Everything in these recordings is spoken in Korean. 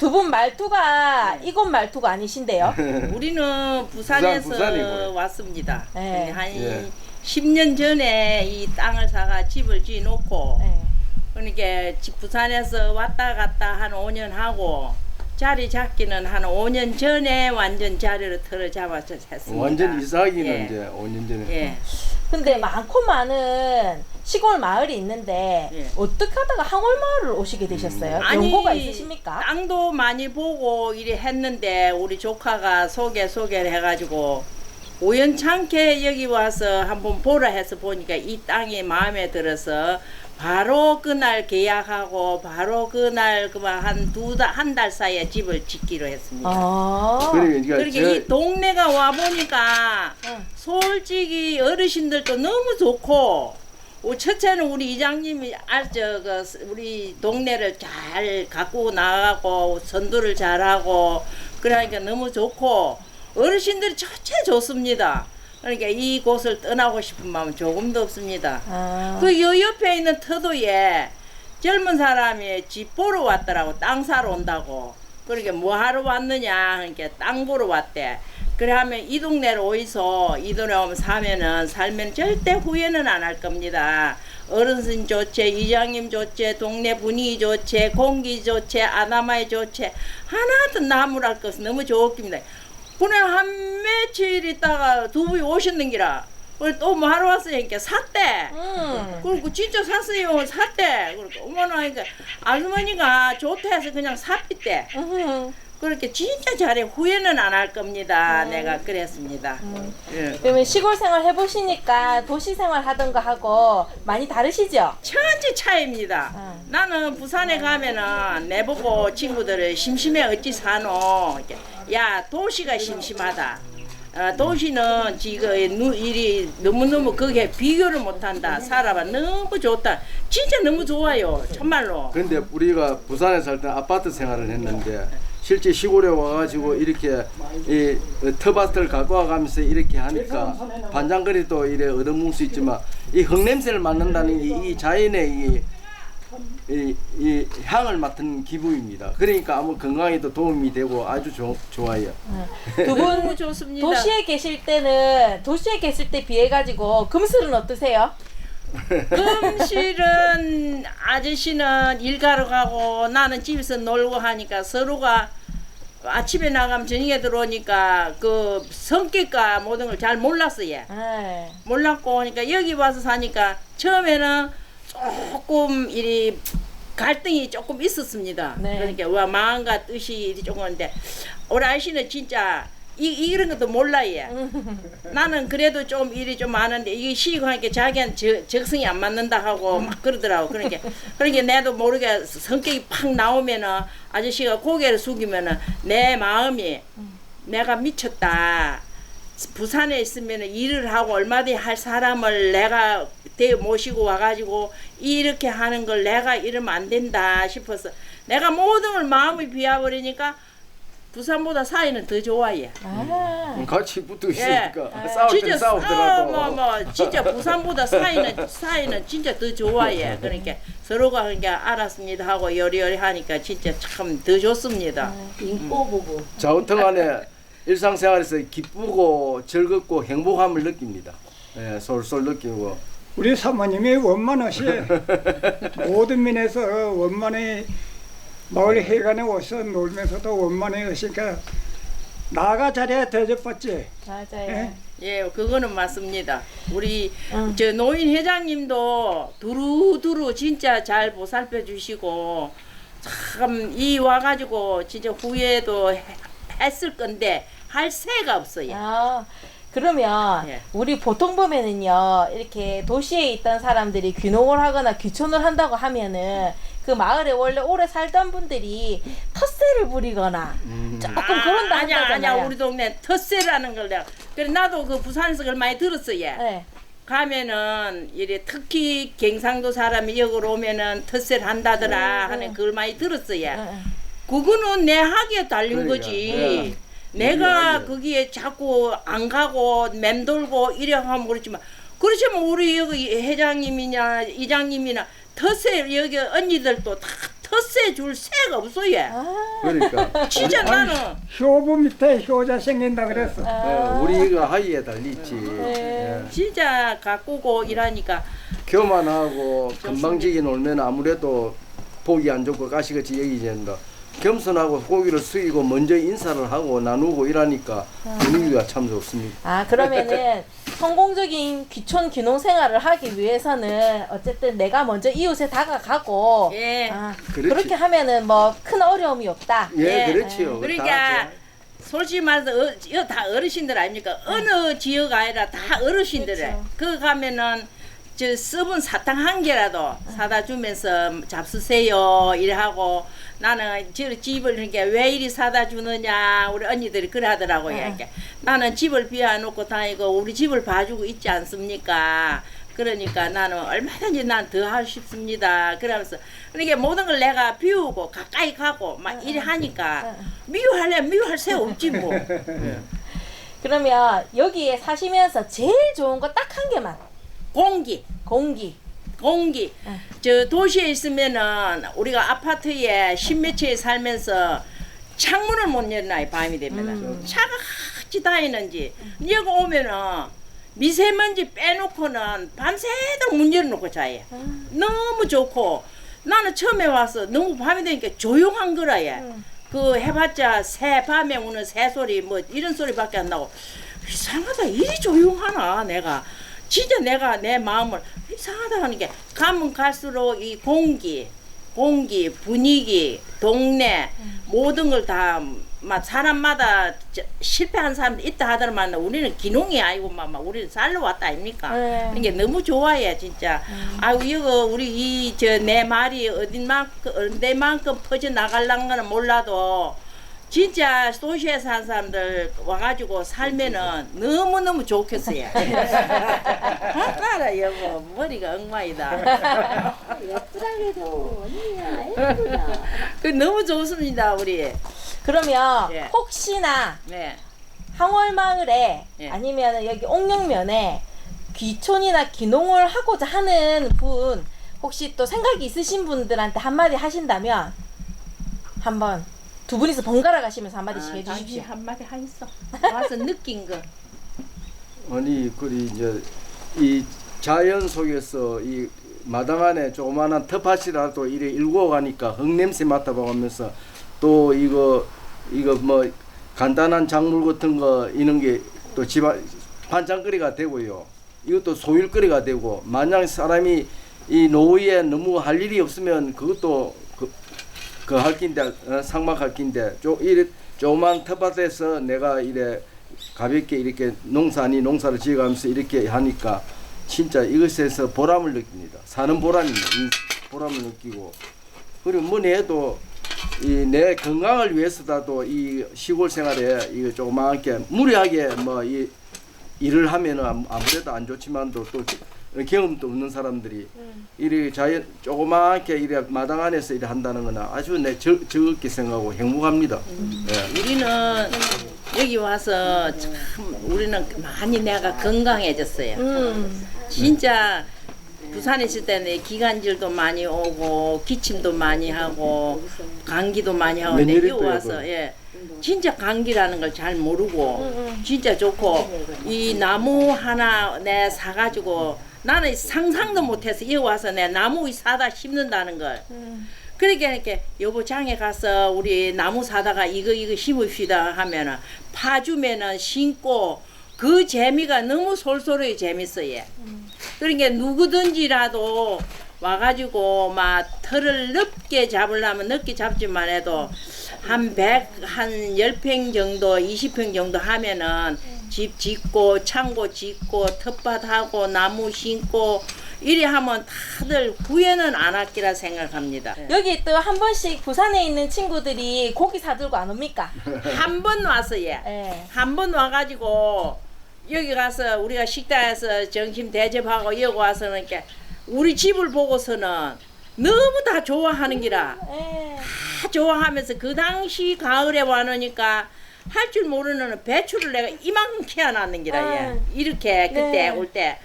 두 분 말투가 이곳 말투가 아니신데요. 우리는 부산에서 부산. 왔습니다. 네. 한 예. 10년 전에 이 땅을 사가 집을 지어놓고 네. 그러니까 집- 부산에서 왔다 갔다 한 5년 하고 자리 잡기는 한 5년 전에 완전 자리를 틀어 잡아서 했습니다. 완전 이사하기는 예. 이제 5년 전에. 예. 근데 많고 많은 시골 마을이 있는데 예. 어떻게 하다가 항월 마을을 오시게 되셨어요? 연고가 있으십니까? 땅도 많이 보고 이래 했는데 우리 조카가 소개 소개를 해가지고 우연찮게 여기 와서 한번 보라 해서 보니까 이 땅이 마음에 들어서 바로 그날 계약하고 바로 그날 그만 한두달한 달 사이에 집을 짓기로 했습니다. 아. 그러니까 그렇게 저- 이 동네가 와 보니까 응. 솔직히 어르신들도 너무 좋고 어, 첫째는 우리 이장님이 알저그 우리 동네를 잘 갖고 나가고 선도를 잘하고 그러니까 너무 좋고 어르신들이 첫째 좋습니다. 그러니까 이 곳을 떠나고 싶은 마음 조금도 없습니다. 아. 그 요 옆에 있는 터도에 젊은 사람이 집 보러 왔더라고. 땅 사러 온다고. 그러니까 뭐 하러 왔느냐. 그러니까 땅 보러 왔대. 그래 하면 이 동네로 오이소. 이 동네 오면 사면은 살면 절대 후회는 안 할 겁니다. 어르신 좋지 이장님 좋지 동네 분위기 좋지 공기 좋지 아나마이 좋지. 하나도 나무랄 것은 너무 좋습니다 그냥 한 며칠 있다가 두 분이 오셨는 기라 그래 또뭐 하러 왔으니까 샀대. 음. 그리고 진짜 샀어요. 샀대. 그러니까 어머나 그러니까 아주머니가 좋다 해서 그냥 삽비대. 음흠. 그렇게 진짜 잘해. 후회는 안 할 겁니다. 내가 그랬습니다. 예. 그러면 시골 생활 해보시니까 도시 생활 하던 거 하고 많이 다르시죠? 천지 차이입니다. 응. 나는 부산에 가면은 내보고 친구들을 심심해 어찌 사노? 이렇게, 야 도시가 심심하다. 어, 도시는 지금 누- 일이 너무너무 그게 비교를 못한다. 살아봐 너무 좋다. 진짜 너무 좋아요. 정말로. 근데 우리가 부산에 살 때 아파트 생활을 했는데 실제 시골에 와가지고 이렇게 이 터밭을 갖고 와가면서 이렇게 하니까 반장거리도 이래 얻어먹을 수 있지만 이 흙냄새를 맡는다는 게이 자연의 이, 이, 이 향을 맡은 기분입니다. 그러니까 아무 건강에도 도움이 되고 아주 좋, 좋아요. 두 너무 분 좋습니다 도시에 계실 때는 도시에 계실 때 비해 가지고 금슬은 어떠세요? 금실은 아저씨는 일 가러 가고 나는 집에서 놀고 하니까 서로가 아침에 나가면 저녁에 들어오니까 그 성격과 모든 걸 잘 몰랐어요. 네. 몰랐고 그러니까 여기 와서 사니까 처음에는 조금 이리 갈등이 조금 있었습니다. 네. 그러니까 와 마음과 뜻이 조금 있는데 우리 아저씨는 진짜 이, 이런 것도 몰라요. 나는 그래도 좀 일이 좀 많은데 이게 시고하니까 자기한 저, 적성이 안 맞는다 하고 막 그러더라고. 그러니까 그러니까 나도 모르게 성격이 팍 나오면은 아저씨가 고개를 숙이면은 내 마음이 내가 미쳤다. 부산에 있으면 일을 하고 얼마든지 할 사람을 내가 대 모시고 와가지고 이렇게 하는 걸 내가 이러면 안 된다 싶어서 내가 모든 걸 마음이 비워버리니까 부산보다 사이는 더 좋아요. 아. 같이 붙어 예. 있으니까 싸울 때 진짜 싸우더라도 뭐, 뭐, 진짜 부산보다 사이는 사이는 진짜 더 좋아요. 그러니까 서로가 그러니까 알았습니다 하고 요리요리 하니까 진짜 참 더 좋습니다. 인꼬 보고. 자우통안에 일상생활에서 기쁘고 즐겁고 행복함을 느낍니다. 예, 솔솔 느끼고 우리 사모님이 원만하시 모든 면에서 원만히 마을 해관에 와서 놀면서도 원만히 하시니까 나가 잘해야 대접받지 맞아요. 예? 예, 그거는 맞습니다. 우리 응. 저 노인 회장님도 두루두루 진짜 잘 보살펴 주시고 참 이 와가지고 진짜 후회도 해- 했을 건데 할 새가 없어요. 아, 그러면 예. 우리 보통 보면은요 이렇게 도시에 있던 사람들이 귀농을 하거나 귀촌을 한다고 하면은 그 마을에 원래 오래 살던 분들이 텃세를 부리거나 조금 그런다 아니야 한다잖아요. 아니야 우리 동네 텃세라는 걸 내가 그래 나도 그 부산에서 그걸 많이 들었어요. 네. 가면은 이래 특히 경상도 사람이 여기로 오면은 텃세를 한다더라 음, 하는 음. 그걸 많이 들었어요. 응, 그거는 내 학에 달린 그러니까, 거지. 예. 내가 거기에 자꾸 안 가고 맴돌고 이래 하면 그렇지만 그렇지만 우리 여기 회장님이냐 이장님이나 텃세 여기 언니들도 다 텃세 줄 새가 없어 얘. 아, 그러니까 진짜 나는 효부 밑에 효자 생긴다 그랬어. 예, 우리가 하이에 달리지. 네. 예. 진짜 가꾸고 일하니까 교만하고 건방지게 놀면 아무래도 보기 안 좋고 가시같이 여기지 된다. 겸손하고 고기를 숙이고 먼저 인사를 하고 나누고 이러니까 분위기가 참 좋습니다. 아 그러면은 성공적인 귀촌 귀농 생활을 하기 위해서는 어쨌든 내가 먼저 이웃에 다가가고 예. 아, 그렇지. 그렇게 하면은 뭐 큰 어려움이 없다. 예, 예. 그렇지요. 그러니까 다 솔직히 말해서 어, 이거 다 어르신들 아닙니까? 어느 지역 아니라 다 어르신들에 그렇죠. 그 가면은 저 썩은 사탕 한 개라도 사다 주면서 잡수세요 이래 하고 나는 저 집을 이렇게 왜 이리 사다 주느냐 우리 언니들이 그래 하더라고요. 이렇게 나는 집을 비워놓고 다니고 우리 집을 봐주고 있지 않습니까? 그러니까 나는 얼마든지 난 더 하고 싶습니다. 그러면서 그러니까 모든 걸 내가 비우고 가까이 가고 막 이래 하니까 미워할래 미워할 새 없지 뭐. 그러면 여기에 사시면서 제일 좋은 거 딱 한 개만 공기 공기. 공기. 응. 저 도시에 있으면은 우리가 아파트에 십몇 채에 살면서 창문을 못 열나 밤이 되면은. 차가 같이 다니는지. 여기 오면은 미세먼지 빼놓고는 밤새도록 문 열어놓고 자요. 너무 좋고. 나는 처음에 와서 너무 밤이 되니까 조용한 거라 얘. 그 해봤자 새 밤에 우는 새 소리 뭐 이런 소리밖에 안 나고. 이상하다. 이리 조용하나 내가 진짜 내가 내 마음을 이상하다 하는 게 가면 갈수록 이 공기 공기 분위기 동네 모든 걸 다 막 사람마다 저- 실패한 사람도 있다 하더만 우리는 기농이 아니고 막, 막 우리는 살러 왔다 아닙니까? 네. 이게 너무 좋아해 진짜. 아유 이거 우리 이 저 내 말이 어딘만큼 어디만큼 퍼져 나갈란 거는 몰라도 진짜 도시에 사는 사람들 와가지고 살면은 너무 너무 좋겠어요. 알아 여보 머리가 엉망이다. 예쁘다게도 언니야 예쁘다. 그 너무 좋습니다 우리. 그러면 예. 혹시나 네. 항월마을에 예. 아니면 여기 옥룡면에 귀촌이나 귀농을 하고자 하는 분 혹시 또 생각이 있으신 분들한테 한마디 하신다면 한번 두 분이서 번갈아 가시면서 한마디씩 아, 해주십시오. 당신 한마디 하겠어. 와서 느낀 거. 아니 그리 이제 이 자연 속에서 이 마당 안에 조그마한 텃밭이라도 이래 일고 가니까 흙 냄새 맡아보면서 또 이거 이거 뭐 간단한 작물 같은 거 이런 게 또 집안 반찬거리가 되고요. 이것도 소일거리가 되고 만약 사람이 이 노후에 너무 할 일이 없으면 그것도 그, 그할 긴데 어, 상막 할 긴데 조 이래 조그만 텃밭에서 내가 이래 가볍게 이렇게 농사 아니 농사를 지어가면서 이렇게 하니까 진짜 이것에서 보람을 느낍니다. 사는 보람이 보람을 느끼고 그리고 뭐니 해도 이 내 건강을 위해서라도 이 시골 생활에 이거 조그맣게 무리하게 뭐 이 일을 하면은 아무- 아무래도 안 좋지만도 또 경험도 없는 사람들이 이리 자연 조그맣게 이래 마당 안에서 일을 한다는 거는 아주 내 적, 적게 생각하고 행복합니다. 예. 우리는 여기 와서 참 우리는 많이 내가 건강해졌어요. 음, 진짜 부산에 있을 때는 기관질도 많이 오고 기침도 많이 하고 감기도 많이 하고 근데 여기 또 와서? 예 진짜 감기라는 걸 잘 모르고 진짜 좋고 이 나무 하나 내 사가지고 나는 상상도 못해서 여기 와서 내 나무 사다 심는다는 걸 그러니까 이렇게 여보 장에 가서 우리 나무 사다가 이거 이거 심읍시다 하면은 파주면은 심고 그 재미가 너무 솔솔하게 재밌어요. 그러니까 누구든지라도 와가지고 막 털을 넓게 잡으려면 넓게 잡지만 해도 한 100, 한 10평 정도, 20평 정도 하면은 집 짓고 창고 짓고 텃밭하고 나무 심고 이리 하면 다들 후회는 안 할기라 생각합니다. 여기 또 한 번씩 부산에 있는 친구들이 고기 사들고 안 옵니까? 한 번 와서 예. 예. 한 번 와가지고 여기 가서 우리가 식당에서 점심 대접하고 여기 와서는 이렇게 우리 집을 보고서는 너무 다 좋아하는 기라 예. 다 좋아하면서 그 당시 가을에 와놓으니까 할 줄 모르는 배추를 내가 이만큼 캐어놨는 기라 예. 아. 이렇게 그때 네. 올 때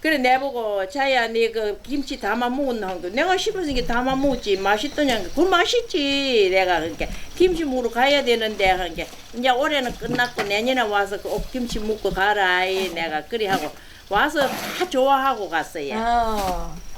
그래 내보고 자야 네 그 김치 담아 먹었나 하고 내가 싶어서 이게 담아 먹었지 맛있더냐 그 맛있지 내가 그러니까 김치 먹으러 가야 되는데 하니까 이제 올해는 끝났고 내년에 와서 그 옥김치 먹고 가라 이 내가 그리 하고 와서 다 좋아하고 갔어요. 어.